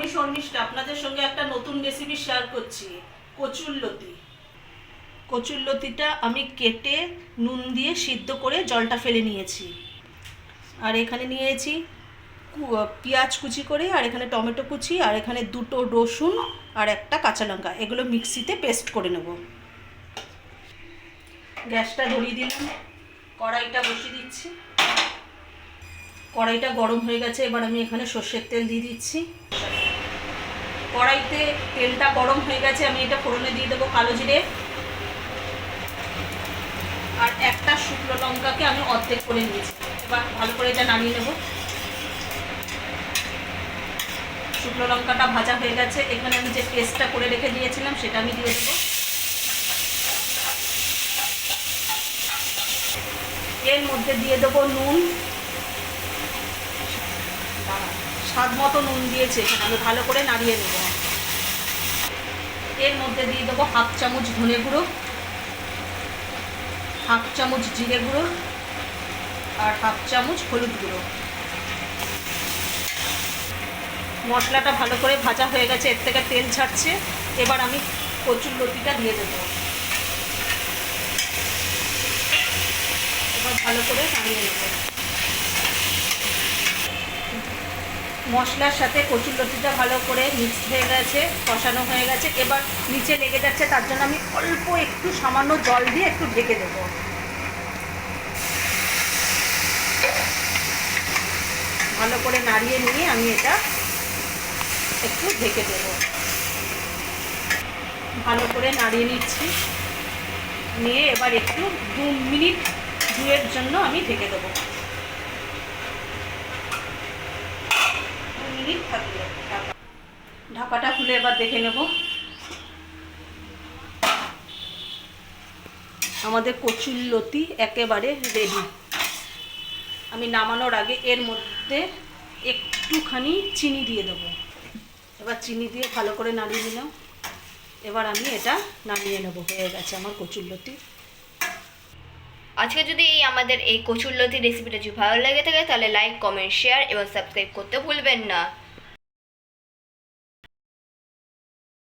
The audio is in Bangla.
আমি শর্মিষ্ঠা, আপনাদের সঙ্গে একটা নতুন রেসিপি শেয়ার করছি কচুর লতি কচুর লতিটা আমি কেটে নুন দিয়ে সিদ্ধ করে জলটা ফেলে নিয়েছি। আর এখানে নিয়েছি পেঁয়াজ কুচি করে, আর এখানে টমেটো কুচি, আর এখানে দুটো রসুন, আর একটা কাঁচা লঙ্কা। এগুলো মিক্সিতে পেস্ট করে নেব। গ্যাসটা ধরিয়ে দিলাম। কড়াইটা বসিয়ে দিচ্ছি। কড়াইটা গরম হয়ে গেছে, এবার আমি এখানে সর্ষের তেল দিয়ে দিচ্ছি। কড়াইতে তেলটা গরম হয়ে গেছে, আমি এটা ফোড়নে দিয়ে দেবো কালো জিরে। আর একটা শুকনো লঙ্কাকে আমি অর্ধেক করে নিয়েছি। এবার ভালো করে এটা নামিয়ে নেব। শুকনো লঙ্কাটা ভাজা হয়ে গেছে। এখানে আমি যে পেস্টটা করে রেখে দিয়েছিলাম, সেটা আমি দিয়ে দেবো। এর মধ্যে দিয়ে দেবো নুন। স্বাদ মতো নুন দিয়েছে এখানে আমি ভালো করে নাড়িয়ে নেব। এর মধ্যে দিয়ে দেবো হাফ চামচ ধনে গুঁড়ো, হাফ চামচ জিরে গুঁড়ো, আর হাফ চামচ হলুদ গুঁড়ো। মশলাটা ভালো করে ভাজা হয়ে গেছে, এর থেকে তেল ছাড়ছে। এবার আমি কচুর লতিটা দিয়ে দেবো। এবার ভালো করে নাড়িয়ে নেব। মশলার সাথে কচুর লতিটা ভালো করে মিক্স হয়ে গেছে, কষানো হয়ে গেছে। এবার নিচে লেগে যাচ্ছে, তার জন্য আমি অল্প একটু সামান্য জল দিয়ে একটু ঢেকে দেব। ভালো করে নাড়িয়ে নিয়ে আমি এটা একটু ঢেকে দেব। ভালো করে নাড়িয়ে নিচ্ছি। নিয়ে এবার একটু দু মিনিট দুয়ের জন্য আমি ঢেকে দেবো। মিনিট থাকবে। ঢাকা। ঢাকাটা খুলে এবার দেখে নেব। আমাদের কচুর লতি একেবারে রেডি আমি নামানোর আগে এর মধ্যে একটুখানি চিনি দিয়ে দেবো। এবার চিনি দিয়ে ভালো করে নাড়িয়ে নিলাম। এবার আমি এটা নামিয়ে নেব। হয়ে গেছে আমার কচুর লতি। আজকে যদি এই আমাদের এই কচুর লতি রেসিপিটা যদি ভালো লেগে থাকে, তাহলে লাইক কমেন্ট শেয়ার এবং সাবস্ক্রাইব করতে ভুলবেন না।